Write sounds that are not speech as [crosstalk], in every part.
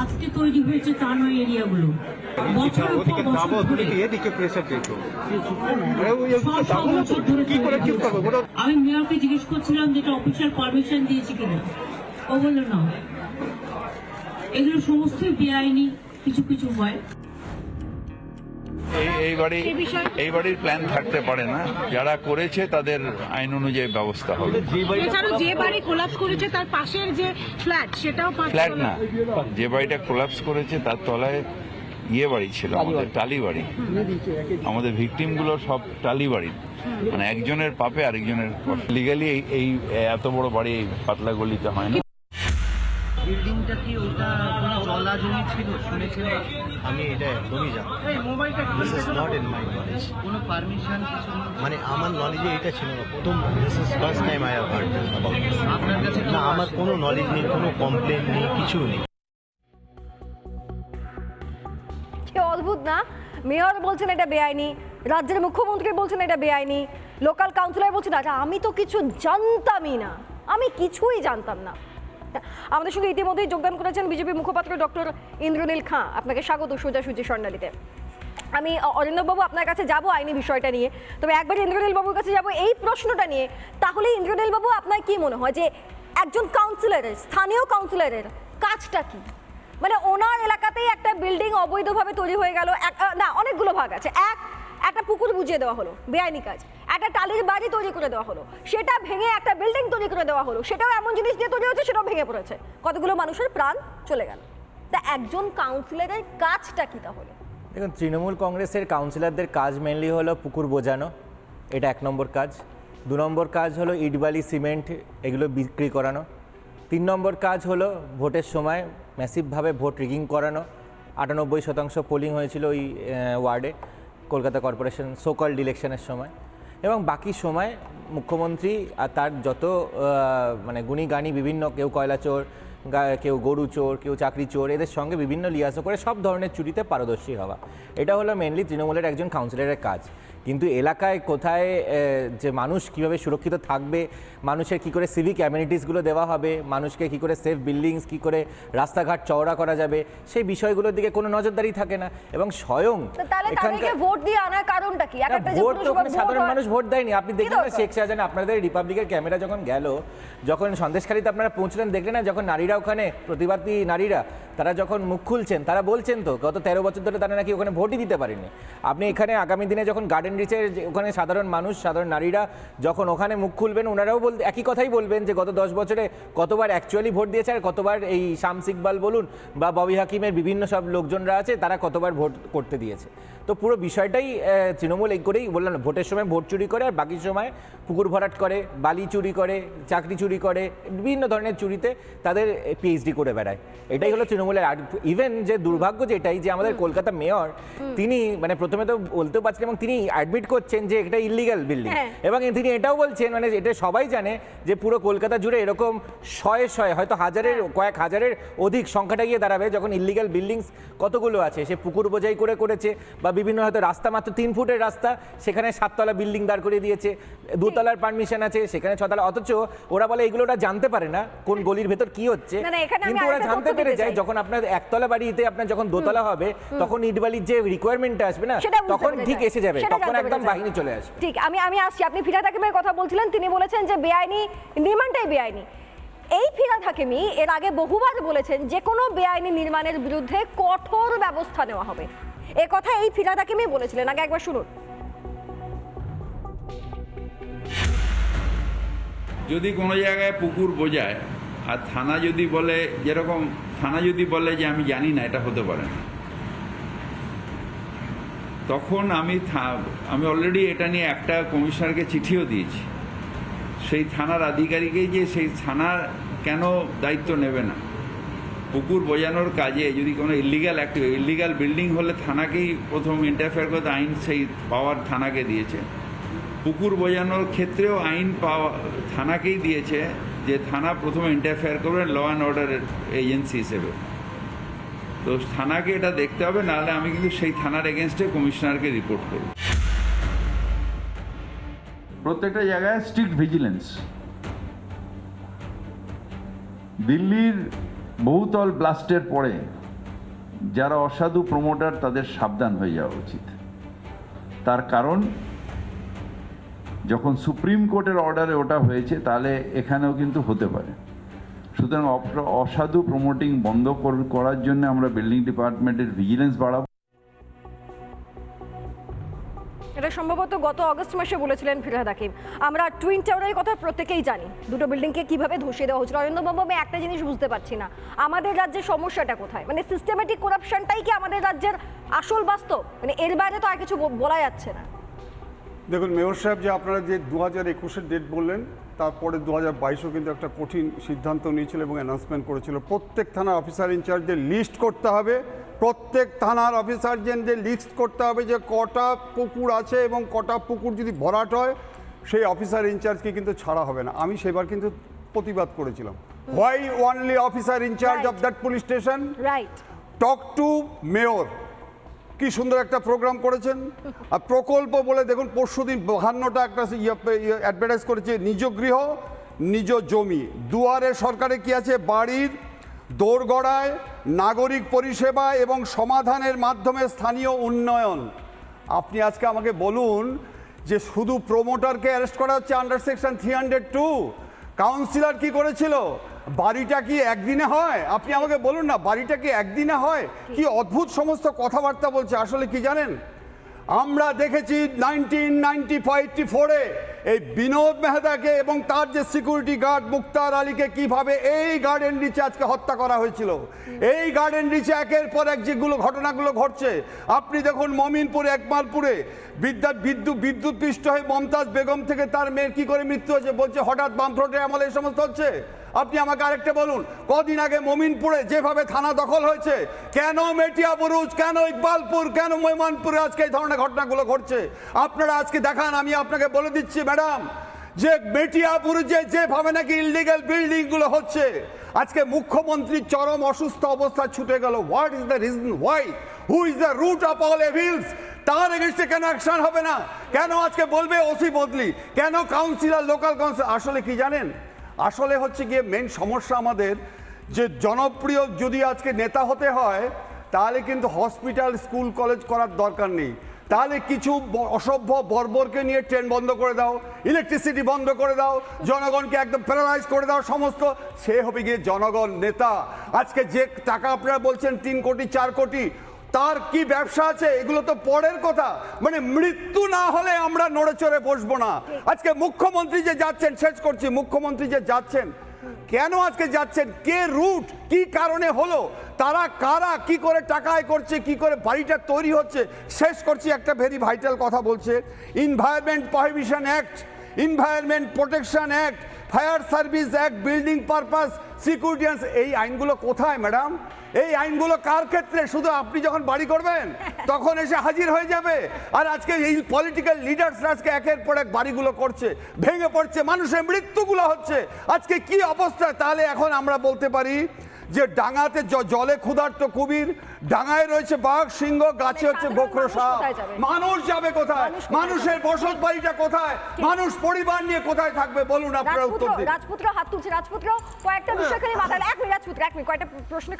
আজকে তৈরি হয়েছে তা নয় এরিয়াগুলো বছর আমি মেয়রকে জিজ্ঞেস করছিলাম যেটা অফিসার অফিসিয়াল পারমিশন দিয়েছে কিনা। ও বলল না। এগুলো সমস্তই বেআইনি কিছু কিছু হয়। এই এই বাড়ি এই বাড়ির প্ল্যান থাকতে পারে না। যারা করেছে তাদের আইন অনুযায়ী ব্যবস্থা হবে। এছাড়াও যে বাড়ি কোলাপস করেছে তার পাশের যে ফ্ল্যাট সেটাও ফ্ল্যাট না। যে বাড়িটা কোলাপস করেছে তার তলায় ইয়ে বাড়ি ছিল আমাদের টালি বাড়ি। আমাদের ভিকটিমগুলো সব টালি বাড়ি। মানে একজনের পাপে আরেকজনের লিগালি এই এত বড় বাড়ি এই পাতলা গলিতে হয় না। বিল্ডিংটা কি ওটা কোনো জলা জমি ছিল শুনেছিলেন আমি এটা একদমই জানি এই মোবাইলটা this is not in my knowledge কোনো পারমিশন কিছু মানে আমার নলেজে এটা ছিল না। প্রথম this is first time I have heard আপনার কাছে না আমার কোনো নলেজ নেই কোনো কমপ্লেন নেই কিছু নেই। কি অদ্ভুত না? মেয়র বলছেন এটা বেআইনি রাজ্যের মুখ্যমন্ত্রী বলছেন এটা বেআইনি লোকাল কাউন্সিলর বলছেন আচ্ছা আমি তো কিছু জানতামই না। আমি কিছুই জানতাম না। আমাদের সঙ্গে ইতিমধ্যেই যোগদান করেছেন বিজেপি মুখপাত্র ডক্টর ইন্দ্রনীল খাঁ। আপনাকে স্বাগত সোজাসুজি স্বর্ণালীতে। আমি অ- অরিন্দমবাবু, আপনার কাছে যাব আইনি বিষয়টা নিয়ে। তবে একবার বাবুর কাছে যাব এই প্রশ্নটা নিয়ে। তাহলে বাবু আপনার কি মনে হয় যে একজন কাউন্সিলরের স্থানীয় কাউন্সিলরের কাজটা কি? মানে ওনার এলাকাতেই একটা বিল্ডিং অবৈধভাবে তৈরি হয়ে গেল। না, অনেকগুলো ভাগ আছে। এক একটা পুকুর বুঝিয়ে দেওয়া হলো, বেআইনি কাজ। একটা টালির বাড়ি তৈরি করে দেওয়া হলো। সেটা ভেঙে একটা বিল্ডিং তৈরি করে দেওয়া হলো। সেটাও এমন জিনিস দিয়ে তৈরি হচ্ছে সেটাও ভেঙে পড়েছে। কতগুলো মানুষের প্রাণ চলে গেল। তা একজন কাউন্সিলরের কাজটা কি তাহলে? দেখুন, তৃণমূল কংগ্রেসের কাউন্সিলরদের কাজ মেনলি হলো পুকুর বোঝানো। এটা এক নম্বর কাজ। দু নম্বর কাজ হলো ইট বালি সিমেন্ট এগুলো বিক্রি করানো। তিন নম্বর কাজ হলো ভোটের সময় ম্যাসিভভাবে ভোট রিগিং করানো। আটানব্বই শতাংশ পোলিং হয়েছিল ওই ওয়ার্ডে কলকাতা কর্পোরেশন সোকল ইলেকশনের সময়। এবং বাকি সময় মুখ্যমন্ত্রী আর তার যত মানে গুণী গানি বিভিন্ন, কেউ কয়লা চোর কেউ গরু চোর, কেউ চাকরি চোর, এদের সঙ্গে বিভিন্ন লিয়াজো করে সব ধরনের চুরিতে পারদর্শী হওয়া। এটা হলো মেনলি তৃণমূলের একজন কাউন্সিলরের কাজ। কিন্তু এলাকায় কোথায় যে মানুষ কীভাবে সুরক্ষিত থাকবে মানুষের কি করে সিভিক অ্যামিনিটিসগুলো দেওয়া হবে মানুষকে কি করে সেফ বিল্ডিংস কি করে রাস্তাঘাট চওড়া করা যাবে সেই বিষয়গুলোর দিকে কোনো নজরদারি থাকে না। এবং স্বয়ং ভোট দিয়ে আনার কারণটা কি? ভোট তো সাধারণ মানুষ ভোট দেয়নি। আপনি দেখলেন না? শেখ শাহজাহান? আপনাদের রিপাবলিকের ক্যামেরা যখন গেল যখন সন্দেশখালীতে আপনারা পৌঁছলেন দেখলেন না যখন নারীরা ওখানে প্রতিবাদী নারীরা তারা যখন মুখ খুলছেন তারা বলছেন তো গত তেরো বছর ধরে তারা নাকি ওখানে ভোটই দিতে পারেনি। আপনি এখানে আগামী দিনে যখন গার্ডেন রিচের যে- ওখানে সাধারণ মানুষ সাধারণ নারীরা যখন ওখানে মুখ খুলবেন ওনারাও বলতে একই কথাই বলবেন যে গত দশ বছরে কতবার অ্যাকচুয়ালি ভোট দিয়েছে আর কতবার এই শামস ইকবাল বলুন বা ববি হাকিমের বিভিন্ন সব লোকজনরা আছে তারা কতবার ভোট করতে দিয়েছে। তো পুরো বিষয়টাই তৃণমূল এই করেই বললাম ভোটের সময় ভোট চুরি করে আর বাকি সময় পুকুর ভরাট করে বালি চুরি করে চাকরি চুরি করে বিভিন্ন ধরনের চুরিতে তাদের পিএইচডি করে বেড়ায়। এটাই হলো তৃণমূলের আর ইভেন যে দুর্ভাগ্য যেটাই যে আমাদের কলকাতা মেয়র তিনি মানে প্রথমে তো বলতেও পারছেন এবং তিনি অ্যাডমিট করছেন যে এটা ইলিগাল বিল্ডিং হ্যাঁ। এবং তিনি এটাও বলছেন মানে এটা সবাই জানে যে পুরো কলকাতা জুড়ে এরকম শয়ে শয়ে হয়তো হাজারের কয়েক হাজারের অধিক সংখ্যাটা গিয়ে দাঁড়াবে যখন ইলিগাল বিল্ডিংস কতগুলো আছে। সে পুকুর বোঝাই করে করেছে বা বিভিন্ন হয়তো রাস্তা মাত্র তিন ফুটের রাস্তা সেখানে সাততলা বিল্ডিং দাঁড় করিয়ে দিয়েছে দুতলার পারমিশন আছে সেখানে ছতলা অথচ ওরা বলে এগুলো ওরা জানতে পারে না কোন গলির ভেতর কি হচ্ছে। কিন্তু ওরা জানতে পেরে যায় যখন আপনার একতলা বাড়িতে আপনার যখন দোতলা হবে তখন ইটবালির যে রিকোয়ারমেন্টটা আসবে না তখন ঠিক এসে যাবে সেটা তখন একদম বাহিনী চলে আসবে। ঠিক আমি আমি আসছি। আপনি ফিরাদ হাকিমের কথা বলছিলেন তিনি বলেছেন যে বেআইনি নির্মাণটাই বেআইনি। এই ফিরাদ হাকিমি এর আগে বহুবার বলেছেন যে কোনো বেআইনি নির্মাণের বিরুদ্ধে কঠোর ব্যবস্থা নেওয়া হবে। এ কথা এই ফিরাদ হাকিমি বলেছিলেন। আগে একবার শুনুন। যদি কোনো জায়গায় পুকুর বোঝায় আর থানা যদি বলে যেরকম থানা যদি বলে যে আমি জানি না এটা হতে পারে না। তখন আমি আমি অলরেডি এটা নিয়ে একটা কমিশনারকে চিঠিও দিয়েছি। সেই থানার আধিকারিকেই যে সেই থানার কেন দায়িত্ব নেবে না? পুকুর বোঝানোর কাজে যদি কোনো ইলিগাল অ্যাক্টিভ ইলিগাল বিল্ডিং হলে থানাকেই প্রথম ইন্টারফেয়ার করতে আইন সেই পাওয়ার থানাকে দিয়েছে। পুকুর বোঝানোর ক্ষেত্রেও আইন পাওয়া, থানাকেই দিয়েছে যে থানা প্রথমে ইন্টারফেয়ার করবে ল অ্যান্ড অর্ডারের এজেন্সি হিসেবে। তো থানাকে এটা দেখতে হবে, নাহলে আমি কিন্তু সেই থানার এগেনস্টে কমিশনারকে রিপোর্ট করব। প্রত্যেকটা জায়গায় স্ট্রিক্ট ভিজিলেন্স দিল্লির বহুতল ব্লাস্টের পরে যারা অসাধু প্রমোটার তাদের সাবধান হয়ে যাওয়া উচিত। তার কারণ, যখন সুপ্রিম কোর্টের অর্ডারে ওটা হয়েছে, তাহলে এখানেও কিন্তু হতে পারে। সুতরাং অপ- অসাধু প্রমোটিং বন্ধ কর- করার জন্য আমরা বিল্ডিং ডিপার্টমেন্টের ভিজিলেন্স বাড়াবো। এটা সম্ভবত গত অগস্ট মাসে বলেছিলেন ফিরহাদ হাকিম। আমরা টুইন টাওয়ারের কথা প্রত্যেকেই জানি। দুটো বিল্ডিংকে কীভাবে ধসিয়ে দেওয়া হয়েছিল? অরিন্দম বাবু আমি একটা জিনিস বুঝতে পারছি না। আমাদের রাজ্যের সমস্যাটা কোথায়? মানে সিস্টেমেটিক করাপশনটাই কি আমাদের রাজ্যের আসল বাস্তব? মানে এর বাইরে তো আর কিছু ব- বলা যাচ্ছে না। দেখুন মেয়র সাহেব যে আপনারা যে দু হাজার একুশের ডেট বললেন তারপরে দু হাজার বাইশেও কিন্তু একটা কঠিন সিদ্ধান্ত নিয়েছিল এবং অ্যানাউন্সমেন্ট করেছিল। প্রত্যেক থানার অফিসার ইনচার্জদের লিস্ট করতে হবে। প্রত্যেক থানার অফিসারদের লিস্ট করতে হবে যে কটা পুকুর আছে এবং কটা পুকুর যদি ভরাট হয় সেই অফিসার ইনচার্জকে কিন্তু ছাড়া হবে না। আমি সেবার কিন্তু প্রতিবাদ করেছিলাম। Why only officer in-charge of that police station right talk to mayor কি সুন্দর একটা প্রোগ্রাম করেছেন? আর প্রকল্প বলে দেখুন পরশুদিন বাহান্নটা একটা অ্যাডভার্টাইজ করেছে, নিজ গৃহ, নিজ জমি। দুয়ারে সরকারে কি আছে? বাড়ির, দোরগড়ায়, নাগরিক পরিষেবা এবং সমাধানের মাধ্যমে স্থানীয় উন্নয়ন। আপনি আজকে আমাকে বলুন যে শুধু প্রমোটারকে অ্যারেস্ট করা হচ্ছে under section three hundred two councillor কি করেছিল? বাড়িটা কি একদিনে হয়? আপনি আমাকে বলুন না, বাড়িটা কি একদিনে হয়? কি অদ্ভুত সমস্ত কথাবার্তা বলছে, আসলে কি জানেন? আমরা দেখেছি নাইনটিন নাইনটি ফাইভটি ফোরে এই বিনোদ মেহতাকে এবং তার যে সিকিউরিটি গার্ড মুক্তার আলীকে কীভাবে এই গার্ডেন রিচে আজকে হত্যা করা হয়েছিল। এই গার্ডেন রিচে একের পর এক যেগুলো ঘটনাগুলো ঘটছে, আপনি দেখুন মমিনপুরে, একমালপুরে বিদ্যুৎ বিদ্যুৎ বিদ্যুৎ পৃষ্ঠ হয়ে মমতাজ বেগম থেকে তার মেয়ের কি করে মৃত্যু হয়েছে, বলছে হঠাৎ বামফ্রন্টের আমলে এই সমস্ত হচ্ছে? আপনি আমাকে আরেকটা বলুন, কদিন আগে মমিনপুরে যেভাবে থানা দখল হয়েছে, কেন মেটিয়া বুরুজ, কেন ইকবালপুর, কেন মৈমানপুরে আজকে এই ধরনের ঘটনাগুলো ঘটছে? আপনারা আজকে দেখান, আমি আপনাকে বলে দিচ্ছি, ম্যাডাম, যে মেটিয়াপুরে যেভাবে নাকি ইলিগাল বিল্ডিংগুলো হচ্ছে, আজকে মুখ্যমন্ত্রীর চরম অসুস্থ অবস্থা ছুটে গেল। What is the reason why who is the root of all evils তার এগেনস্টে কেন অ্যাকশন হবে না? কেন আজকে বলবে ওসি বদলি? কেন কাউন্সিলর লোকাল কাউন্সিল আসলে কি জানেন? আসলে হচ্ছে গিয়ে মেন সমস্যা আমাদের যে জনপ্রিয় যদি আজকে নেতা হতে হয়, তাহলে কিন্তু হসপিটাল স্কুল কলেজ করার দরকার নেই। তাহলে কিছু অসভ্য বর্বরকে নিয়ে ট্রেন বন্ধ করে দাও ইলেকট্রিসিটি বন্ধ করে দাও, জনগণকে একদম প্যারালাইজ করে দাও, সমস্ত। সে হবে গিয়ে জনগণ নেতা। আজকে যে টাকা আপনারা বলছেন তিন কোটি, চার কোটি তার কি ব্যবসা আছে? এগুলো তো পরের কথা। মানে মৃত্যু না হলে আমরা নড়ে চড়ে বসবো না। আজকে মুখ্যমন্ত্রী যে যাচ্ছেন, শেষ করছি, মুখ্যমন্ত্রী যে যাচ্ছেন, কেন আজকে যাচ্ছেন? কে রুট? কি কারণে হলো? তারা কারা? কি করে টাকা আয় করছে? কি করে বাড়িটা তৈরি হচ্ছে? শেষ করছি, একটা ভেরি ভাইটাল কথা বলছে। Environment prohibition act environment protection act fire service act building purpose security এই আইনগুলো কোথায় ম্যাডাম এই আইনগুলো কার ক্ষেত্রে? শুধু আপনি যখন বাড়ি করবেন [laughs] তখন এসে হাজির হয়ে যাবে। আর আজকে এই পলিটিক্যাল লিডার্সরা আজকে একের পর এক বাড়িগুলো করছে ভেঙে পড়ছে মানুষের মৃত্যুগুলো হচ্ছে। আজকে কি অবস্থা? তাহলে এখন আমরা বলতে পারি যে ডাঙাতে জলে ক্ষুধার্ত কুমির ডাঙায় রয়েছে বাঘ সিংহ গাছে হচ্ছে সাধারণ বক্র সাপ? মানুষ যাবে কোথায়? মানুষের বসত বাড়িটা কোথায়? মানুষ পরিবার নিয়ে কোথায় থাকবে? বলুন আপনারা উত্তর দিন। রাজপুত্র হাত তুলছে। রাজপুত্র কয়েকটা বিষয় খালি মাথায় এক মিনিট রাজপুত্র এক মিনিট কয়েকটা প্রশ্ন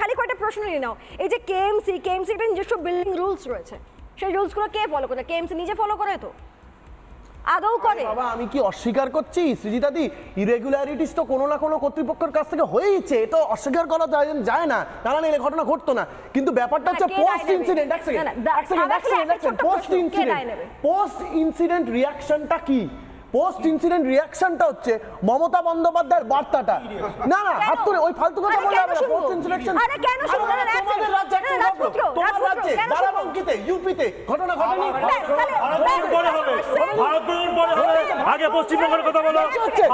খালি কয়েকটা প্রশ্ন নিয়ে নাও। এই যে কেএমসি কেএমসি একটা নিজস্ব বিল্ডিং রুলস রয়েছে। সেই রুলসগুলো কে ফলো করে? কেএমসি নিজে ফলো করে তো? আদৌ করে। বাবা আমি কি অস্বীকার করছি? সৃজিতাদি ইরেগুলারিটিস তো কোনো না কোনো কর্তৃপক্ষের কাছ থেকে হয়েইছে। এ তো অস্বীকার করা যায় যায় না। তারা নিলে ঘটনা ঘটতো না। কিন্তু ব্যাপারটা হচ্ছে পোস্ট ইনসিডেন্ট এক সেকেন্ড এক সেকেন্ড এক second post incident post incident রিয়াকশনটা কি? পোস্ট ইনসিডেন্ট রিয়াকশনটা হচ্ছে মমতা বন্দ্যোপাধ্যায়ের বার্তাটা। না না হাত তুলে ওই ফালতু কথা কেন হবে পোস্ট ইনসিডেন্ট আরে কেন শুনব? না, না, তোমাদের রাজ্যে না, রাজপুত্র, রাজপুত্র, রাজ্যে? বারাবাঙ্কিতে ইউপিতে ঘটনা ঘটেনি? তাহলে- তাহলে- পরে হবে। ভারত পরে হবে। আগে পশ্চিমবঙ্গের কথা বলো। কি হচ্ছে?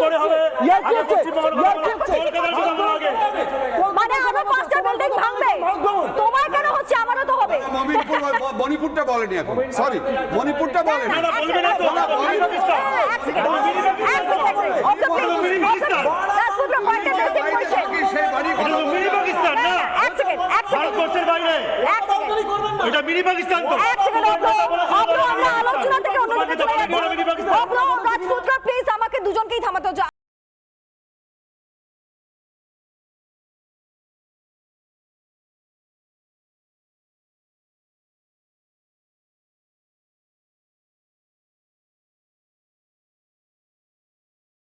পরে হবে আগে পশ্চিমবঙ্গের কথা বলো। কলকাতার কথা বলো। আগে মানে আরও পাঁচটা বিল্ডিং ভাঙবে তোমার কেন হচ্ছে আমারও তো হবে মণিপুর মণিপুরটা বলেনি এখন সরি মণিপুরটা বলেনি মিনি ভারতবর্ষের বাইরে এটা মিনি পাকিস্তান তো আলোচনা থেকে অন্য মিনি রাজপুত্র প্লিজ আমাকে দুজনকেই থামাতে হচ্ছে